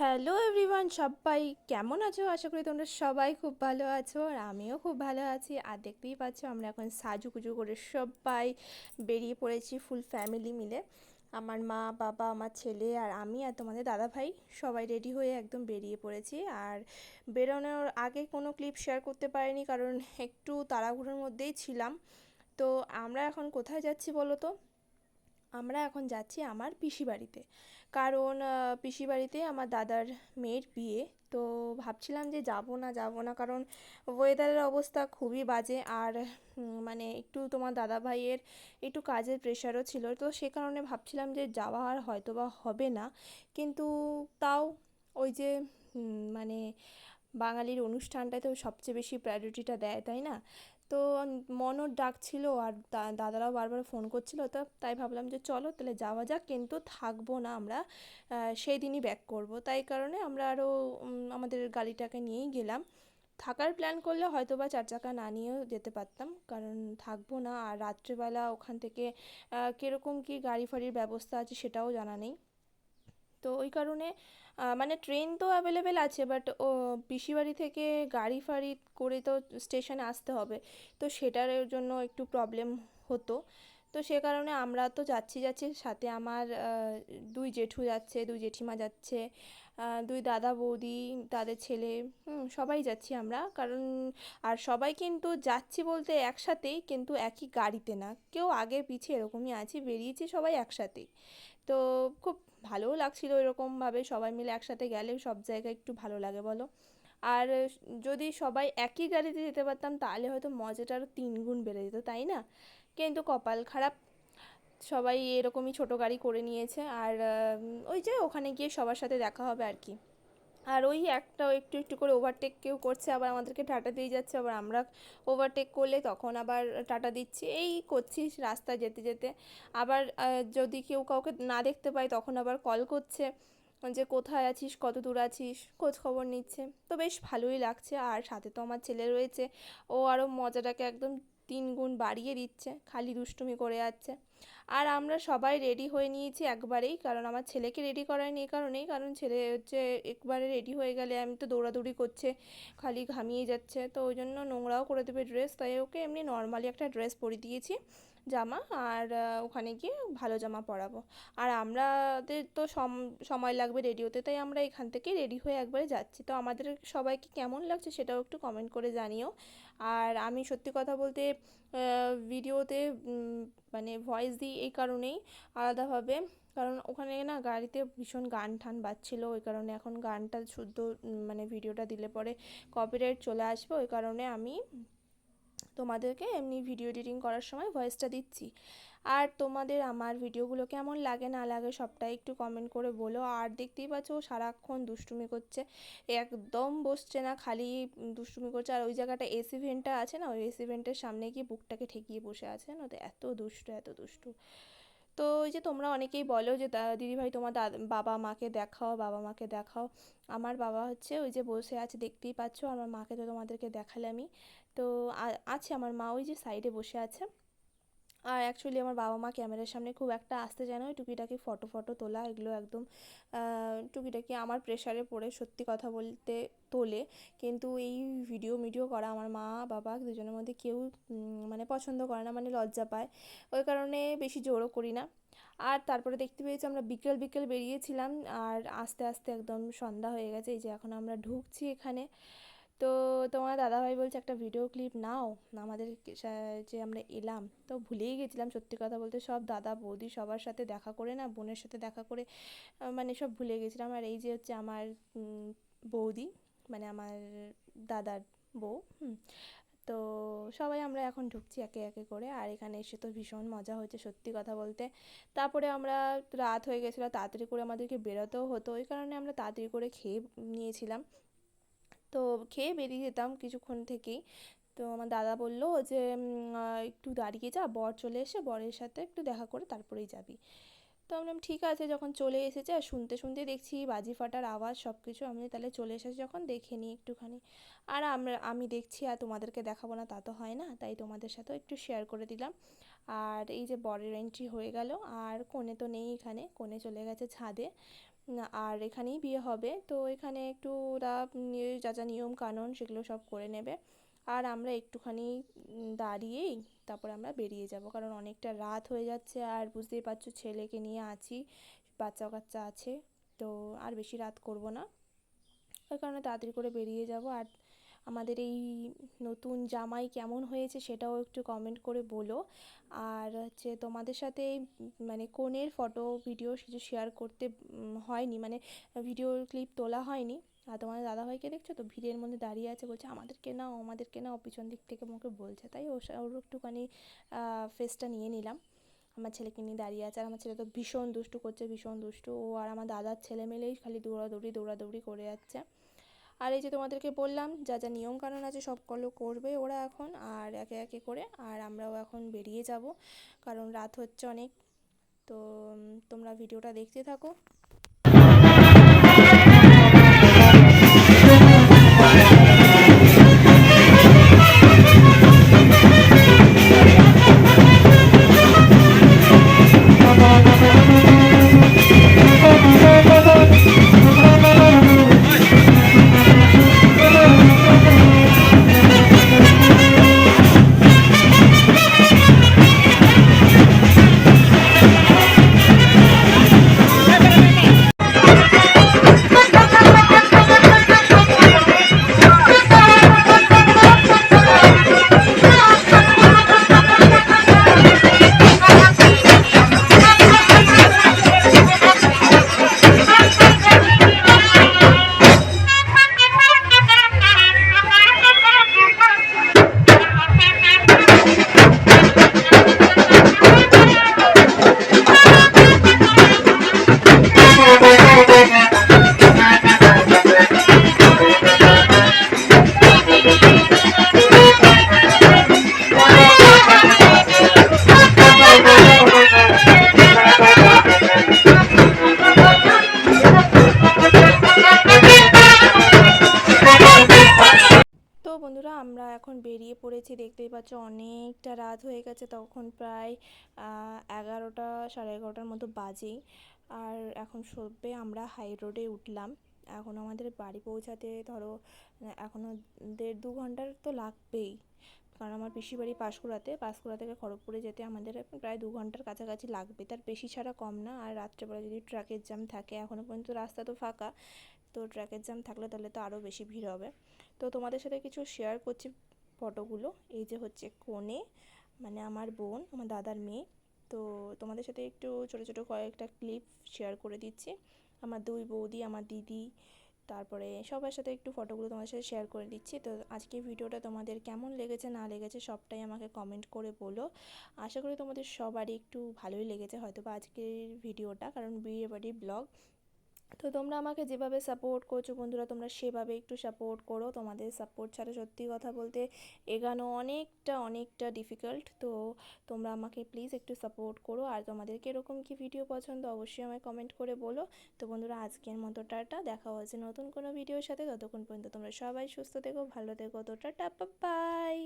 Hello everyone সবাই কেমন আছো? আশা করি তোমরা সবাই খুব ভালো আছো আর আমিও খুব ভালো আছি। আর দেখতেই পাচ্ছ আমরা এখন সাজুগুজু করে সবাই বেরিয়ে পড়েছি ফুল ফ্যামিলি মিলে। আমার মা, বাবা, আমার ছেলে আর আমি আর তোমাদের দাদা ভাই সবাই রেডি হয়ে একদম বেরিয়ে পড়েছি। আর বেরোনোর আগে কোনো ক্লিপ শেয়ার করতে পারিনি কারণ একটু তাড়াহুড়োর মধ্যেই ছিলাম। তো আমরা এখন কোথায় যাচ্ছি বলো তো? আমরা এখন যাচ্ছি আমার পিসি বাড়িতে কারণ পিসি বাড়িতে আমার দাদার মেয়ের বিয়ে। তো ভাবছিলাম যে যাব না যাব না, কারণ ওয়েদারের অবস্থা খুবই বাজে। আর মানে একটু তোমার দাদা ভাইয়ের একটু কাজের প্রেশারও ছিল। তো সে কারণে ভাবছিলাম যে যাওয়া আর হয়তো বা হবে না। কিন্তু তাও ওই যে মানে বাঙালির অনুষ্ঠানটায় তো সবচেয়ে বেশি প্রায়োরিটিটা দেয়, তাই না? তো মনও ডাকছিল আর দাদারাও বারবার ফোন করছিল, তো তাই ভাবলাম যে চলো তাহলে যাওয়া যাক, কিন্তু থাকব না আমরা। সেই দিনই ব্যাক করব। তাই কারণে আমরা আরও আমাদের গাড়িটাকে নিয়েই গেলাম। থাকার প্ল্যান করলে হয়তো বা চার চাকা না নিয়েও যেতে পারতাম, কারণ থাকব না। আর রাত্রেবেলা ওখান থেকে কীরকম কী গাড়ি ফাড়ির ব্যবস্থা আছে সেটাও জানা নেই। তো ওই কারণে মানে ট্রেন তো অ্যাভেলেবেল আছে বাট ও, পিসিবাড়ি থেকে গাড়ি ফাড়ি করে তো স্টেশনে আসতে হবে। তো সেটার জন্য একটু প্রবলেম হতো। তো সে কারণে আমরা তো যাচ্ছি যাচ্ছি। সাথে আমার দুই জেঠু যাচ্ছে, দুই জেঠিমা যাচ্ছে দুই দাদা বৌদি, তাদের ছেলে সবাই যাচ্ছি আমরা। কারণ, আর সবাই কিন্তু যাচ্ছি বলতে একসাথেই, কিন্তু একই গাড়িতে না। কেউ আগে পিছিয়ে এরকমই আছে, বেরিয়েছি সবাই একসাথেই। তো খুব ভালোও লাগছিল এরকমভাবে সবাই মিলে একসাথে গেলে সব জায়গায় একটু ভালো লাগে, বলো? আর যদি সবাই একই গাড়িতে যেতে পারতাম তাহলে হয়তো মজাটা আরও তিন গুণ বেড়ে যেত, তাই না? কিন্তু কপাল খারাপ। সবাই এরকমই ছোট গাড়ি করে নিয়েছে আর ওই যে ওখানে গিয়ে সবার সাথে দেখা হবে আর কি। আর ওই একটা একটু একটু করে ওভারটেক কেউ করছে, আবার আমাদেরকে টাটা দিয়ে যাচ্ছে, আবার আমরা ওভারটেক করলে তখন আবার টাটা দিচ্ছি। এই করছি রাস্তায় যেতে যেতে। আবার যদি কেউ কাউকে না দেখতে পাই তখন আবার কল করছে যে কোথায় আছিস, কত দূর আছিস, খোঁজ খবর নিচ্ছে। তো বেশ ভালোই লাগছে। আর সাথে তো আমার ছেলে রয়েছে। ও আরও মজাটাকে একদম তিন গুণ বাড়িয়ে দিচ্ছে, খালি দুষ্টুমি করে যাচ্ছে। আর আমরা সবাই রেডি হয়ে নিয়েছি একবারেই, কারণ আমার ছেলেকে রেডি করায়নি এই কারণেই, কারণ ছেলে হচ্ছে একবারে রেডি হয়ে গেলে আমি তো দৌড়াদৌড়ি করছে, খালি ঘামিয়ে যাচ্ছে। তো ওই জন্য নোংরাও করে দেবে ড্রেস তাই ওকে এমনি নর্মালি একটা ড্রেস পরিয়ে দিয়েছি। জামা আর ওখানে গিয়ে ভালো জামা পরাবো। আর আমাদের তো সম, সময় লাগবে রেডি হতে তাই আমরা এখান থেকে রেডি হয়ে একবারে যাচ্ছি। তো আমাদের সবাইকে কেমন লাগছে সেটাও একটু কমেন্ট করে জানিও। আর আমি সত্যি কথা বলতে ভিডিওতে মানে ভয়েস দিই এই কারণেই আলাদাভাবে। কারণ ওখানে না গাড়িতে ভীষণ গান ঠান বাজছিল, ওই কারণে এখন গানটা শুদ্ধ মানে ভিডিওটা দিলে পরে কপিরাইট চলে আসবে। ওই কারণে আমি তোমাদেরকে এমনি ভিডিও এডিটিং করার সময় ভয়েসটা দিচ্ছি। আর তোমাদের আমার ভিডিওগুলো কেমন লাগে, না লাগে সবটাই একটু কমেন্ট করে বলো। আর দেখতেই পাচ্ছ ও সারাক্ষণ দুষ্টুমি করছে। একদম বসছে না, খালি দুষ্টুমি করছে। আর ওই জায়গাটা এসি ভেন্টটা আছে না, ওই এসি ভেন্টের সামনে গিয়ে বুকটাকে ঠেকিয়ে বসে আছে। না তো, এত দুষ্টু এত দুষ্টু। তো ওই যে তোমরা অনেকেই বলো যে দিদিভাই তোমার বাবা মাকে দেখাও, বাবা মাকে দেখাও। আমার বাবা হচ্ছে ওই যে বসে আছে, দেখতেই পাচ্ছ। আমার মাকে তো তোমাদেরকে দেখালামই তো আছে, আমার মা ওই যে সাইডে বসে আছে। আর অ্যাকচুয়ালি আমার বাবা মা ক্যামেরার সামনে খুব একটা আসতে চায় না, ওই টুকিটাকি ফটো ফটো তোলা এগুলো একদম টুকিটাকি আমার প্রেশারে পড়ে সত্যি কথা বলতে তোলে। কিন্তু এই ভিডিও মিডিও করা আমার মা, বাবা দুজনের মধ্যে কেউ মানে পছন্দ করে না মানে লজ্জা পায়। ওই কারণে বেশি জোরও করি না। আর তারপরে দেখতে পেয়েছি আমরা বিকেল বিকেল বেরিয়েছিলাম, আর আস্তে আস্তে একদম সন্ধ্যা হয়ে গেছে, এই যে এখন আমরা ঢুকছি এখানে। তো তোমার দাদাভাই বলছে, একটা ভিডিও ক্লিপ নাও। আমাদের যে আমরা এলাম, তো ভুলেই গেছিলাম সত্যি কথা বলতে। সব দাদা বৌদি সবার সাথে দেখা করে না, বোনের সাথে দেখা করে মানে সব ভুলে গেছিলাম। আর এই যে হচ্ছে আমার বৌদি মানে আমার দাদার বউ তো সবাই আমরা এখন ঢুকছি একে একে করে। আর এখানে এসে তো ভীষণ মজা হয়েছে সত্যি কথা বলতে। তারপরে আমরা রাত হয়ে গেছিল, তাড়াতাড়ি করে আমাদেরকে বেরোতেও হতো। ওই কারণে আমরা তাড়াতাড়ি করে খেয়ে নিয়েছিলাম। তো খেয়ে বেরিয়ে যেতাম কিছুক্ষণ থেকেই। তো আমার দাদা বলল যে একটু দাঁড়িয়ে যা, বর চলে এসে বরের সাথে একটু দেখা করে তারপরেই যাবি। তো আমি ঠিক আছে। যখন চলে এসেছে, আর শুনতে শুনতে দেখছি বাজি ফাটার আওয়াজ সব কিছু আমি তাহলে চলে এসেছি যখন, দেখে নিই একটুখানি। আর আমরা, আমি দেখছি আর তোমাদেরকে দেখাবো না, তা তো হয় না। তাই তোমাদের সাথেও একটু শেয়ার করে দিলাম। আর এই যে বরের এন্ট্রি হয়ে গেল, আর কোণে তো নেই এখানে কোণে চলে গেছে ছাদে। আর এখানেই বিয়ে হবে। তো এখানে একটু ওরা যা যা নিয়ম কানুন সেগুলো সব করে নেবে। আর আমরা একটুখানি দাঁড়িয়েই তারপর আমরা বেরিয়ে যাব। কারণ অনেকটা রাত হয়ে যাচ্ছে আর বুঝতেই পারছ ছেলেকে নিয়ে আছি বাচ্চা কাচ্চা আছে। তো আর বেশি রাত করব না। ওই কারণে তাড়াতাড়ি করে বেরিয়ে যাব। আর আমাদের এই নতুন জামাই কেমন হয়েছে সেটাও একটু কমেন্ট করে বলো। আর হচ্ছে তোমাদের সাথে মানে কনের ফটো ভিডিও কিছু শেয়ার করতে হয়নি মানে ভিডিও ক্লিপ তোলা হয়নি। আর তোমাদের দাদাভাইকে দেখছ তো, ভিড়ের মধ্যে দাঁড়িয়ে আছে, বলছে, আমাদেরকে নাও আমাদেরকে নাও। পিছন দিক থেকে আমাকে বলছে। তাই ওর একটুখানি ফেসটা নিয়ে নিলাম। আমার ছেলেকে নিয়ে দাঁড়িয়ে আছে, আর আমার ছেলে তো ভীষণ দুষ্টু করছে, ভীষণ দুষ্টু। ও আর আমার দাদার ছেলে মেলেই খালি দৌড়াদৌড়ি দৌড়াদৌড়ি করে যাচ্ছে। আর এই যে তোমাদেরকে বললাম, যা যা নিয়মকানুন আছে সবগুলো করবে ওরা এখন আর একে একে করে, আর আমরাও এখন বেরিয়ে যাব, কারণ রাত হচ্ছে অনেক। তো তোমরা ভিডিওটা দেখতে থাকো। পড়েছি দেখতেই পাচ্ছ অনেকটা রাত হয়ে গেছে, তখন প্রায় এগারোটা সাড়ে এগারোটার মতো বাজেই আর এখন সবে আমরা হাই রোডে উঠলাম। এখন আমাদের বাড়ি পৌঁছাতে ধরো এখনও দেড় দু ঘণ্টার তো লাগবেই। কারণ আমার পিসির বাড়ি পাঁশকুড়াতে, পাঁশকুড়া থেকে খড়গপুরে যেতে আমাদের প্রায় দু ঘণ্টার কাছাকাছি লাগবে। তার বেশি ছাড়া কম না। আর রাত্রেবেলা যদি ট্রাফিক জ্যাম থাকে এখনও পর্যন্ত রাস্তা তো ফাঁকা, তো ট্র্যাকের জ্যাম থাকলে তাহলে তো আরও বেশি ভিড় হবে। তো তোমাদের সাথে কিছু শেয়ার করছি। ফটোগুলো, এই যে হচ্ছে কনে মানে আমার বোন, আমার দাদার মেয়ে। তো তোমাদের সাথে একটু ছোটো ছোটো কয়েকটা ক্লিপ শেয়ার করে দিচ্ছি। আমার দুই বৌদি, আমার দিদি, তারপরে সবার সাথে একটু ফটোগুলো তোমাদের সাথে শেয়ার করে দিচ্ছি। তো আজকে ভিডিওটা তোমাদের কেমন লেগেছে, না লেগেছে সবটাই আমাকে কমেন্ট করে বলো। আশা করি তোমাদের সবারই একটু ভালোই লেগেছে হয়তো বা আজকের ভিডিওটা, কারণ বিয়ে বাড়ি ব্লগ তো তোমরা আমাকে যেভাবে সাপোর্ট করছ বন্ধুরা, তোমরা সেভাবে একটু সাপোর্ট করো। তোমাদের সাপোর্ট ছাড়া সত্যি কথা বলতে এগানো অনেকটা অনেকটা ডিফিকাল্ট তো তোমরা আমাকে প্লিজ একটু সাপোর্ট করো। আর তোমাদের কীরকম কী ভিডিও পছন্দ অবশ্যই আমায় কমেন্ট করে বলো। তো বন্ধুরা, আজকের মতো টাটা। দেখা হচ্ছে নতুন কোনো ভিডিওর সাথে। ততক্ষণ পর্যন্ত তোমরা সবাই সুস্থ থেকো, ভালো থেকো। তো টাটা বাই